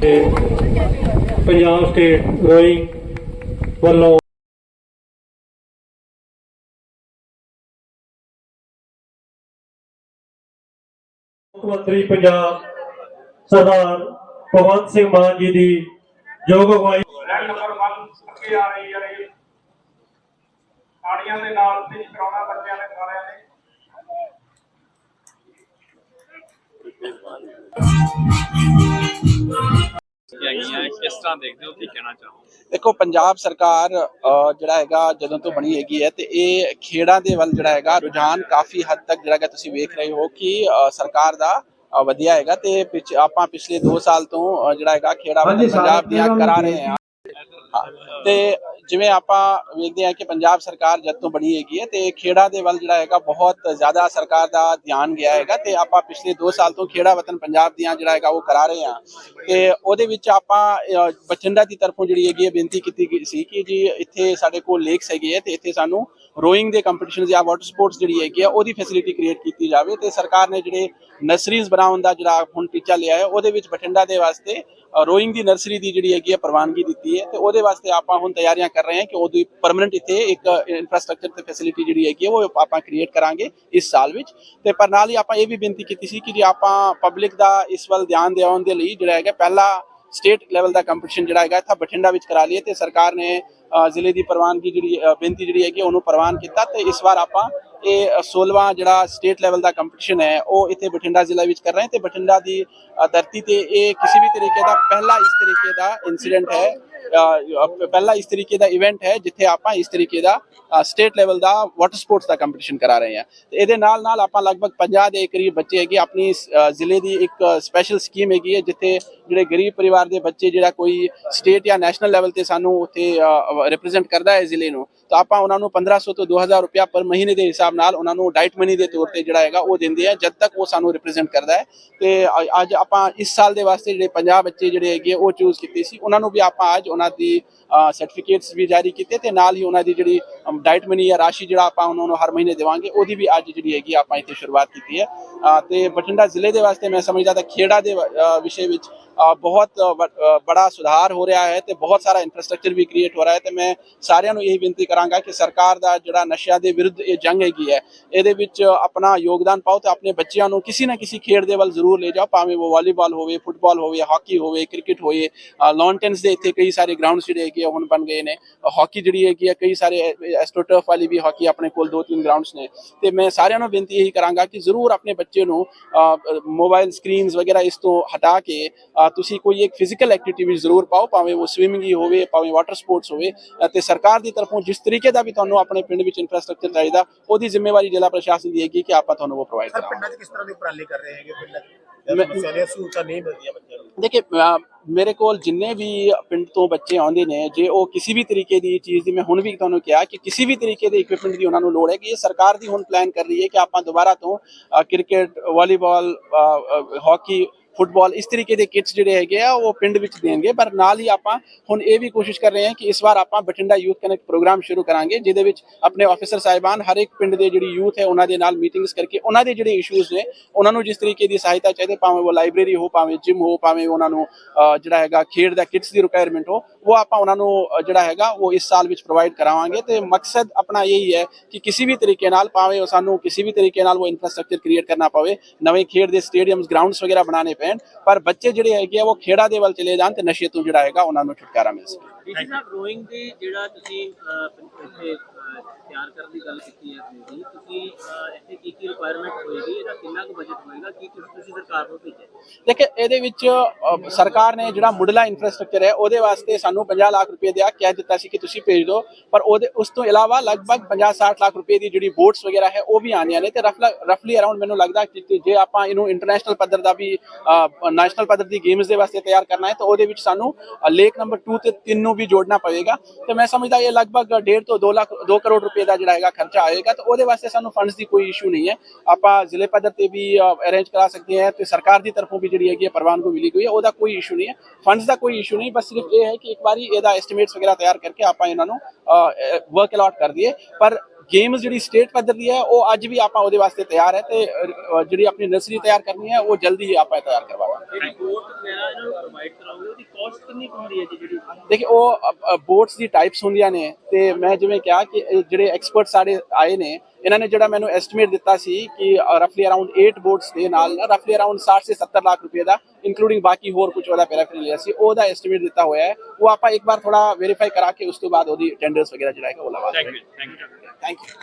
ਤੇ Punjab state rowing ਵੱਲੋਂ ਮੁੱਖ ਮੰਤਰੀ ਪੰਜਾਬ ਸਰਦਾਰ ਭਗਵੰਤ ਸਿੰਘ ਮਾਨ ਜੀ ਦੀ ਯੋਗ ਅਗਵਾਈ ਰੈਡ ਨੰਬਰ 1 ਅੱਗੇ ਆ ਰਹੀ ਹੈ ਜੀ। ਆੜੀਆਂ ਦੇ ਨਾਲ ਤੇ ਕਰਾਉਣਾ ਬੱਚਿਆਂ ਨੇ। ਸਾਰਿਆਂ ਨੇ ਕਿਸ ਤਰ੍ਹਾਂ ਦੇਖਦੇ ਹੋ ਕੀ ਕਹਿਣਾ ਚਾਹੋ ਦੇਖੋ ਪੰਜਾਬ ਸਰਕਾਰ ਜਿਹੜਾ ਹੈਗਾ ਜਦੋਂ ਤੋਂ ਬਣੀ ਹੈਗੀ ਹੈ ਤੇ ਇਹ ਖੇੜਾਂ ਦੇ ਵੱਲ ਜਿਹੜਾ ਹੈਗਾ ਰੁਝਾਨ ਕਾਫੀ ਹੱਦ ਤੱਕ ਜਿਹੜਾ ਹੈਗਾ ਤੁਸੀਂ ਵੇਖ ਰਹੇ ਹੋ ਕਿ ਸਰਕਾਰ ਦਾ ਵਧੀਆ ਹੈਗਾ ਤੇ ਪਿਛ- ਆਪਾਂ ਪਿਛਲੇ 2 ਸਾਲ ਤੋਂ ਜਿਹੜਾ ਹੈਗਾ ਖੇੜਾ ਪੰਜਾਬ ਦੀਆਂ ਕਰਾ ਰਹੇ ਹਾਂ, ਤੇ ਜਿਵੇਂ ਆਪਾਂ ਵੇਖਦੇ ਹਾਂ ਕਿ ਪੰਜਾਬ ਸਰਕਾਰ ਜਦ ਤੋਂ ਬਣੀ ਹੈਗੀ ਹੈ ਤੇ ਖੇੜਾ ਦੇ ਵੱਲ ਜਿਹੜਾ ਹੈਗਾ ਬਹੁਤ ਜ਼ਿਆਦਾ ਸਰਕਾਰ ਦਾ ਧਿਆਨ ਗਿਆ ਹੈਗਾ ਤੇ ਆਪਾਂ ਪਿਛਲੇ 2 ਸਾਲ ਤੋਂ ਖੇੜਾ ਵਤਨ ਪੰਜਾਬ ਦੀਆਂ ਜਿਹੜਾ ਹੈਗਾ ਉਹ ਕਰਾ ਰਹੇ ਹਾਂ। ਤੇ ਉਹਦੇ ਵਿੱਚ ਆਪਾਂ ਅਹ, ਬਠਿੰਡਾ ਦੀ ਤਰਫੋਂ ਜਿਹੜੀ ਹੈਗੀ ਹੈ ਬੇਨਤੀ ਕੀਤੀ ਗਈ ਸੀ ਕਿ ਜੀ ਇੱਥੇ ਸਾਡੇ ਕੋਲ ਲੇਕਸ ਹੈਗੇ ਹੈ ਤੇ ਇੱਥੇ ਸਾਨੂੰ ਰੋਇੰਗ ਦੇ ਕੰਪੀਟੀਸ਼ਨ ਜਾਂ ਵਾਟਰ ਸਪੋਰਟਸ ਜਿਹੜੀ ਹੈਗੀ ਆ ਉਹਦੀ ਫੈਸਿਲਿਟੀ ਕ੍ਰੀਏਟ ਕੀਤੀ ਜਾਵੇ ਤੇ ਸਰਕਾਰ ਨੇ ਜਿਹੜੇ ਨਰਸਰੀਜ਼ ਬਣਾਉਣ ਦਾ ਜਿਹੜਾ ਹੁਣ ਟੀਚਾ ਲਿਆ ਹੈ ਉਹਦੇ ਵਿੱਚ ਬਠਿੰਡਾ ਦੇ ਵਾਸਤੇ ਰੋਇੰਗ ਦੀ ਨਰਸਰੀ ਦੀ ਜਿਹੜੀ ਹੈਗੀ ਹੈ ਪ੍ਰਵਾਨਗੀ ਦਿੱਤੀ ਹੈ ਤੇ ਉਹਦੇ ਵਾਸਤੇ ਆਪਾਂ ਹੁਣ ਤਿਆਰੀਆਂ ਕਰ ਰਹੇ ਹਾਂ ਕਿ ਉਹਦੀ ਪਰਮਨੈਂਟ ਇੱਥੇ ਇੱਕ ਇਨਫਰਾਸਟ੍ਰਕਚਰ ਤੇ ਫੈਸਿਲਿਟੀ ਜਿਹੜੀ ਹੈਗੀ ਉਹ ਆਪਾਂ ਕ੍ਰੀਏਟ ਕਰਾਂਗੇ ਇਸ ਸਾਲ ਵਿੱਚ। ਤੇ ਪਰ ਨਾਲ ਹੀ ਆਪਾਂ ਇਹ ਵੀ ਬੇਨਤੀ ਕੀਤੀ ਸੀ ਕਿ ਜੇ ਆਪਾਂ ਪਬਲਿਕ ਦਾ ਇਸ ਵੱਲ ਧਿਆਨ ਦਿਵਾਉਣ ਦੇ ਲਈ ਜਿਹੜਾ ਹੈਗਾ, ਪਹਿਲਾ ਸਟੇਟ ਲੈਵਲ ਦਾ ਕੰਪੀਟੀਸ਼ਨ ਜਿਹੜਾ ਹੈਗਾ, ਇੱਥੇ ਬਠਿੰਡਾ ਵਿੱਚ ਕਰਾ ਲਈਏ ਤੇ ਸਰਕਾਰ ਨੇ ਜ਼ਿਲ੍ਹੇ ਦੀ ਪ੍ਰਵਾਨਗੀ ਜਿਹੜੀ ਬੇਨਤੀ ਜਿਹੜੀ ਹੈਗੀ ਉਹਨੂੰ ਪ੍ਰਵਾਨ ਕੀਤਾ ਤੇ ਇਸ ਵਾਰ ਆਪਾਂ ਇਹ 16ਵਾਂ ਜਿਹੜਾ ਸਟੇਟ ਲੈਵਲ ਦਾ ਕੰਪੀਟੀਸ਼ਨ ਹੈ, ਉਹ ਇੱਥੇ ਬਠਿੰਡਾ ਜ਼ਿਲ੍ਹਾ ਵਿੱਚ ਕਰ ਰਹੇ ਹਾਂ ਤੇ ਬਠਿੰਡਾ ਦੀ ਧਰਤੀ ਤੇ ਇਹ ਕਿਸੇ ਵੀ ਤਰੀਕੇ ਦਾ ਪਹਿਲਾ ਇਸ ਤਰੀਕੇ ਦਾ ਇਨਸੀਡੈਂਟ ਹੈ ਪਹਿਲਾ ਇਸ ਤਰੀਕੇ ਦਾ ਇਵੈਂਟ ਹੈ ਜਿੱਥੇ ਆਪਾਂ ਇਸ ਤਰੀਕੇ ਦਾ ਸਟੇਟ ਲੈਵਲ ਦਾ ਵਾਟਰ ਸਪੋਰਟਸ ਦਾ ਕੰਪੀਟੀਸ਼ਨ ਕਰਾ ਰਹੇ ਹਾਂ। ਤੇ ਇਹਦੇ ਨਾਲ ਨਾਲ ਆਪਾਂ ਲਗਭਗ 50 ਦੇ ਕਰੀਬ ਬੱਚੇ ਹੈਗੇ, ਆਪਣੀ ਜ਼ਿਲ੍ਹੇ ਦੀ ਇੱਕ ਸਪੈਸ਼ਲ ਸਕੀਮ ਹੈਗੀ ਹੈ, ਜਿੱਥੇ ਜਿਹੜੇ ਗਰੀਬ ਪਰਿਵਾਰ ਦੇ ਬੱਚੇ ਜਿਹੜਾ ਕੋਈ ਸਟੇਟ ਜਾਂ ਨੈਸ਼ਨਲ ਲੈਵਲ ਤੇ ਸਾਨੂੰ ਉੱਥੇ ਰਿਪਰੈਜ਼ੈਂਟ ਕਰਦਾ ਹੈ ਜ਼ਿਲ੍ਹੇ ਨੂੰ ਤਾਂ ਆਪਾਂ ਉਹਨਾਂ ਨੂੰ 1500 ਤੋਂ 2000 ਰੁਪਇਆ ਪਰ ਮਹੀਨੇ ਦੇ ਹਿਸਾਬ ਨਾਲ ਉਹਨਾਂ ਨੂੰ ਡਾਈਟ ਮਨੀ ਦੇ ਤੌਰ ਤੇ ਜਿਹੜਾ ਹੈਗਾ ਉਹ ਦਿੰਦੇ ਆ ਜਦ ਤੱਕ ਉਹ ਸਾਨੂੰ ਰਿਪਰੈਜ਼ੈਂਟ ਕਰਦਾ ਹੈ। ਤੇ ਅੱਜ ਆਪਾਂ ਇਸ ਸਾਲ ਦੇ ਵਾਸਤੇ ਜਿਹੜੇ 50 ਬੱਚੇ ਜਿਹੜੇ ਹੈਗੇ ਉਹ ਚੂਜ਼ ਕੀਤੇ ਸੀ। ਉਹਨਾਂ ਨੂੰ ਵੀ ਆਪਾਂ ਅੱਜ ਉਹਨਾਂ ਦੀ ਸਰਟੀਫਿਕੇਟਸ ਵੀ ਜਾਰੀ ਕੀਤੇ ਤੇ ਨਾਲ ਹੀ ਉਹਨਾਂ ਦੀ ਜਿਹੜੀ ਡਾਈਟ ਮਨੀ ਜਾਂ ਰਾਸ਼ੀ ਜਿਹੜਾ ਆਪਾਂ ਉਹਨਾਂ ਨੂੰ ਹਰ ਮਹੀਨੇ ਦੇਵਾਂਗੇ ਉਹਦੀ ਵੀ ਅੱਜ ਜਿਹੜੀ ਹੈਗੀ ਆਪਾਂ ਇੱਥੇ ਸ਼ੁਰੂਆਤ ਕੀਤੀ ਹੈ। ਅ, ਤੇ ਬਠਿੰਡਾ ਜ਼ਿਲ੍ਹੇ ਦੇ ਵਾਸਤੇ ਮੈਂ ਸਮਝਦਾ ਤਾਂ ਖੇੜਾ ਦੇ ਵਿਸ਼ੇ ਵਿੱਚ ਬਹੁਤ ਵ- ਬੜਾ ਸੁਧਾਰ ਹੋ ਰਿਹਾ ਹੈ ਤੇ ਬਹੁਤ ਸਾਰਾ ਇਨਫਰਾਸਟ੍ਰਕਚਰ ਵੀ ਕ੍ਰੀਏਟ ਹੋ ਰਿਹਾ ਹੈ ਤੇ ਮੈਂ ਸਾਰਿਆਂ ਨੂੰ ਇਹ ਬੇਨਤੀ ਕਰਾਂਗਾ ਕਿ ਸਰਕਾਰ ਦਾ ਜਿਹੜਾ ਨਸ਼ਿਆਂ ਦੇ ਵਿਰੁੱਧ ਇਹ ਜੰਗ ਹੈਗੀ ਹੈ ਇਹਦੇ ਵਿੱਚ ਆਪਣਾ ਯੋਗਦਾਨ ਪਾਓ ਤੇ ਆਪਣੇ ਬੱਚਿਆਂ ਨੂੰ ਕਿਸੇ ਨਾ ਕਿਸੇ ਖੇਡ ਦੇ ਵੱਲ ਜ਼ਰੂਰ ਲੈ ਜਾਓ ਭਾਵੇਂ ਉਹ ਵਾਲੀਬਾਲ ਹੋਵੇ ਫੁੱਟਬਾਲ ਹੋਵੇ ਹਾਕੀ ਹੋਵੇ ਕ੍ਰਿਕਟ ਹੋਵੇ ਲਾਨ ਟੈਨਿਸ ਦੇ ਇੱਥੇ ਕਈ ਸਾਰੇ ਗਰਾਊਂਡਸ ਜਿਹੜੇ ਹੈਗੇ ਆ ਹੁਣ ਬਣ ਗਏ ਨੇ ਹਾਕੀ ਜਿਹੜੀ ਹੈਗੀ ਆ ਕਈ ਸਾਰੇ ਐਸਟ੍ਰੋਟਰਫ ਵਾਲੀ ਵੀ ਹਾਕੀ ਆਪਣੇ ਕੋਲ ਦੋ ਤਿੰਨ ਗਰਾਊਂਡਸ ਨੇ ਤੇ ਮੈਂ ਸਾਰਿਆਂ ਨੂੰ ਬੇਨਤੀ ਇਹੀ ਕਰਾਂਗਾ ਕਿ ਜ਼ਰੂਰ ਆਪਣੇ ਬੱਚੇ ਨੂੰ ਮੋਬਾਈਲ ਸਕਰੀਨਸ ਵਗੈਰਾ ਇਸ ਤੋਂ ਹਟਾ ਕੇ ਤੁਸੀਂ ਕੋਈ ਇੱਕ ਫਿਜ਼ੀਕਲ ਐਕਟੀਵਿਟੀ ਵਿੱਚ ਜ਼ਰੂਰ ਪਾਓ ਭਾਵੇਂ ਉਹ ਸਵਿਮਿੰਗ ਹੀ ਹੋਵੇ ਭਾਵੇਂ ਵਾਟਰ ਸਪੋਰਟਸ ਹੋਵੇ ਤੇ ਸਰਕਾਰ ਦੀ ਤਰਫੋਂ ਜਿਸ ਤਰੀਕੇ ਦਾ ਵੀ ਤੁਹਾਨੂੰ ਆਪਣੇ ਪਿੰਡ ਵਿੱਚ ਇਨਫਰਾਸਟ੍ਰਕਚਰ ਚਾਹੀਦਾ ਉਹਦੀ ਜ਼ਿੰਮੇਵਾਰੀ ਜ਼ਿਲ੍ਹਾ ਪ੍ਰਸ਼ਾਸਨ ਦੀ ਹੈਗੀ ਕਿ ਆਪਾਂ ਤੁਹਾਨੂੰ ਉਹ ਪ੍ਰੋਵਾਈਡ ਕਰਾਂਗੇ। ਪਿੰਡਾਂ 'ਚ ਕਿਸ ਤਰ੍ਹਾਂ ਦੇ ਉਪਰਾਲੇ ਕਰ ਰਹੇ ਹੈਗੇ ਪਿੰਡਾਂ ਸਮੱਸਿਆ ਸਹੂਲਤਾਂ ਨਹੀਂ ਮਿਲਦੀਆਂ ਬੱਚਿਆਂ ਨੂੰ। ਦੇਖੇ ਮੇਰੇ ਕੋਲ ਜਿੰਨੇ ਵੀ ਪਿੰਡ ਤੋਂ ਬੱਚੇ ਆਉਂਦੇ ਨੇ ਜੇ ਉਹ ਕਿਸੇ ਵੀ ਤਰੀਕੇ ਦੀ ਚੀਜ਼ ਦੀ ਮੈਂ ਹੁਣ ਵੀ ਤੁਹਾਨੂੰ ਕਿਹਾ ਕਿ ਕਿਸੇ ਵੀ ਤਰੀਕੇ ਦੇ ਇਕਵਿਪਮੈਂਟ ਦੀ ਉਹਨਾਂ ਨੂੰ ਲੋੜ ਹੈ। ਕਿ ਇਹ ਸਰਕਾਰ ਦੀ ਹੁਣ ਪਲਾਨ ਕਰ ਰਹੀ ਹੈ ਕਿ ਆਪਾਂ ਦੁਬਾਰਾ ਤੋਂ ਕ੍ਰਿਕਟ ਵਾਲੀਬਾਲ ਹਾਕੀ ਫੁੱਟਬਾਲ ਇਸ ਤਰੀਕੇ ਦੇ ਕਿਟਸ ਜਿਹੜੇ ਹੈਗੇ ਆ, ਉਹ ਪਿੰਡ ਵਿੱਚ ਦੇਣਗੇ। ਪਰ ਨਾਲ ਹੀ ਆਪਾਂ ਹੁਣ ਇਹ ਵੀ ਕੋਸ਼ਿਸ਼ ਕਰ ਰਹੇ ਹਾਂ ਕਿ ਇਸ ਵਾਰ ਆਪਾਂ ਬਠਿੰਡਾ ਯੂਥ ਕਨੈਕਟ ਪ੍ਰੋਗਰਾਮ ਸ਼ੁਰੂ ਕਰਾਂਗੇ, ਜਿਹਦੇ ਵਿੱਚ ਆਪਣੇ ਆਫੀਸਰ ਸਾਹਿਬਾਨ, ਹਰ ਇੱਕ ਪਿੰਡ ਦੇ ਜਿਹੜੀ ਯੂਥ ਹੈ, ਉਹਨਾਂ ਦੇ ਨਾਲ ਮੀਟਿੰਗਸ ਕਰਕੇ ਉਹਨਾਂ ਦੇ ਜਿਹੜੇ ਇਸ਼ੂਜ਼ ਨੇ, ਉਹਨਾਂ ਨੂੰ ਜਿਸ ਤਰੀਕੇ ਦੀ ਸਹਾਇਤਾ ਚਾਹੀਦੀ ਭਾਵੇਂ ਉਹ ਲਾਇਬ੍ਰੇਰੀ ਹੋ, ਭਾਵੇਂ ਜਿਮ ਹੋ, ਭਾਵੇਂ ਉਹਨਾਂ ਨੂੰ ਜਿਹੜਾ ਹੈਗਾ ਖੇਡ ਦਾ ਕਿਟਸ ਦੀ ਰਿਕੁਆਇਰਮੈਂਟ ਹੋ, ਉਹ ਆਪਾਂ ਉਹਨਾਂ ਨੂੰ ਜਿਹੜਾ ਹੈਗਾ, ਉਹ ਇਸ ਸਾਲ ਵਿੱਚ ਪ੍ਰੋਵਾਈਡ ਕਰਾਵਾਂਗੇ। ਤੇ ਮਕਸਦ ਆਪਣਾ ਇਹੀ ਹੈ ਕਿ ਕਿਸੇ ਵੀ ਤਰੀਕੇ ਨਾਲ, ਭਾਵੇਂ ਉਹ ਸਾਨੂੰ ਕਿਸੇ ਵੀ ਤਰੀਕੇ ਨਾਲ ਉਹ ਇਨਫਰਾਸਟ੍ਰਕਚਰ ਕ੍ਰੀਏਟ ਕਰਨਾ ਪਵੇ, ਨਵੇਂ ਖੇਡ ਦੇ ਸਟੇਡੀਅਮਸ ਗਰਾਊਂਡਸ ਵਗੈਰਾ ਬਣਾਉਣੇ ਪੈਣ ਪਰ ਬੱਚੇ ਜਿਹੜੇ ਹੈਗੇ ਆ, ਉਹ ਖੇੜਾ ਦੇ ਵੱਲ ਚਲੇ ਜਾਣ ਤੇ ਨਸ਼ੇ ਤੋਂ ਜਿਹੜਾ ਹੈਗਾ, ਉਹਨਾਂ ਨੂੰ ਛੁਟਕਾਰਾ ਮਿਲ ਸਕੇ। ਡੀਸੀ ਸਾਹਿਬ ਰੋਇੰਗ ਦੇ ਜਿਹੜਾ ਤੁਸੀਂ ਤਿਆਰ ਕਰਨ ਦੀ ਗੱਲ ਕੀਤੀ ਹੈ ਤੁਸੀਂ ਤੁਸੀਂ ਇੱਥੇ ਕੀ ਕੀ ਰਿਕੁਆਇਰਮੈਂਟ ਹੋਏਗੀ ਇਹਦਾ ਕਿੰਨਾ ਕੁ ਬਜਟ ਹੋਏਗਾ? ਕੀ ਕੁਛ ਤੁਸੀਂ ਸਰਕਾਰ ਨੂੰ ਭੇਜਿਆ ਦੇਖੇ, ਇਹਦੇ ਵਿੱਚ ਸਰਕਾਰ ਨੇ ਜਿਹੜਾ ਮੁੱਢਲਾ ਇਨਫਰਾਸਟ੍ਰਕਚਰ ਹੈ, ਉਹਦੇ ਵਾਸਤੇ ਸਾਨੂੰ 50 ਲੱਖ ਰੁਪਏ ਦਿਆ, ਕਹਿ ਦਿੱਤਾ ਸੀ ਕਿ ਤੁਸੀਂ ਭੇਜ ਦਿਓ। ਪਰ ਉਹਦੇ, ਉਸ ਤੋਂ ਇਲਾਵਾ ਲਗਭਗ 50-60 ਲੱਖ ਰੁਪਏ ਦੀ ਜਿਹੜੀ ਬੋਟਸ ਵਗੈਰਾ ਹੈ, ਉਹ ਵੀ ਆਣੀਆਂ ਨੇ ਤੇ ਰਫਲੀ ਅਰਾਊਂਡ ਮੈਨੂੰ ਲੱਗਦਾ ਕਿ ਜੇ- ਜੇ ਆਪਾਂ ਇਹਨੂੰ ਇੰਟਰਨੈਸ਼ਨਲ ਪੱਧਰ ਦਾ ਵੀ ਨੈਸ਼ਨਲ ਪੱਧਰ ਦੀ ਗੇਮਸ ਦੇ ਵਾਸਤੇ ਤਿਆਰ ਕਰਨਾ ਹੈ, ਤਾਂ ਉਹਦੇ ਵਿੱਚ ਸਾਨੂੰ ਲੇਕ ਨੰਬਰ 2 ਤੇ 3 ਨੂੰ ਵੀ ਜੋੜਨਾ ਪਵੇਗਾ। ਤੇ ਮੈਂ ਸਮਝਦਾ ਇਹ ਲਗਭਗ 1.5 ਤੋਂ 2 ਲੱਖ 2 ਕਰੋੜ ਰੁਪਏ ਦਾ ਜਿਹੜਾ ਹੈਗਾ ਖਰਚਾ ਆਏਗਾ, ਤਾਂ ਉਹਦੇ ਵਾਸਤੇ ਸਾਨੂੰ ਫੰਡਸ ਦੀ ਕੋਈ ਇਸ਼ੂ ਨਹੀਂ ਹੈ। ਆਪਾਂ ਜ਼ਿਲ੍ਹੇ ਪੱਧਰ ਤੇ ਵੀ ਅਰੇਂਜ ਕਰਾ ਸਕਦੇ ਹਾਂ ਤੇ ਸਰਕਾਰ ਦੀ ਤਰਫੋਂ ਵੀ ਜਿਹੜੀ ਹੈਗੀ ਹੈ ਪ੍ਰਵਾਨਗੀ ਮਿਲੀ ਗਈ ਹੈ, ਉਹਦਾ ਕੋਈ ਇਸ਼ੂ ਨਹੀਂ ਹੈ। ਫੰਡਸ ਦਾ ਕੋਈ ਇਸ਼ੂ ਨਹੀਂ, ਬਸ ਸਿਰਫ ਇਹ ਹੈ ਕਿ ਇੱਕ ਵਾਰੀ ਇਹਦਾ ਐਸਟੀਮੇਟਸ ਵਗੈਰਾ ਤਿਆਰ ਕਰਕੇ ਆਪਾਂ ਇਹਨਾਂ ਨੂੰ ਵਰਕ ਅਲਾਟ ਕਰ ਦਈਏ। ਪਰ ਗੇਮਸ ਜਿਹੜੀ ਸਟੇਟ ਪੱਧਰ ਦੀ ਹੈ ਉਹ ਅੱਜ ਵੀ ਆਪਾਂ ਉਹਦੇ ਵਾਸਤੇ ਤਿਆਰ ਹੈ ਤੇ ਜਿਹੜੀ ਆਪਣੀ ਨਰਸਰੀ ਤਿਆਰ ਕਰਨੀ ਹੈ ਉਹ ਜਲਦੀ ਹੀ ਆਪਾਂ ਤਿਆਰ ਕਰਵਾਵਾਂਗੇ ਹੈ ਦੇਖिए ਉਹ ਬੋਟਸ ਦੀ ਟਾਈਪਸ ਹੁੰਦੀਆਂ ਨੇ ਤੇ ਮੈਂ ਜਿਵੇਂ ਕਿਹਾ ਕਿ ਜਿਹੜੇ ਐਕਸਪਰਟ ਸਾਡੇ ਆਏ ਨੇ ਇਹਨਾਂ ਨੇ ਜਿਹੜਾ ਮੈਨੂੰ ਐਸਟੀਮੇਟ ਦਿੱਤਾ ਸੀ ਕਿ ਰਫਲੀ ਅਰਾਊਂਡ 8 ਬੋਟਸ ਦੇ ਨਾਲ ਰਫਲੀ ਅਰਾਊਂਡ 60 ਸੇ 70 ਲੱਖ ਰੁਪਏ ਦਾ ਇਨਕਲੂਡਿੰਗ ਬਾਕੀ ਹੋਰ ਕੁਝ ਉਹਦਾ ਪੈਰਾਫਿਨਲੀਆ ਸੀ ਉਹਦਾ ਐਸਟੀਮੇਟ ਦਿੱਤਾ ਹੋਇਆ ਹੈ। ਉਹ ਆਪਾਂ ਇੱਕ ਵਾਰ ਥੋੜਾ ਵੈਰੀਫਾਈ ਕਰਾ ਕੇ ਉਸ ਤੋਂ ਬਾਅਦ ਉਹਦੀ ਟੈਂਡਰਸ ਵਗੈਰਾ ਜਿਹੜਾ ਹੈਗਾ ਉਹ ਲਵਾ thank you thank you thank you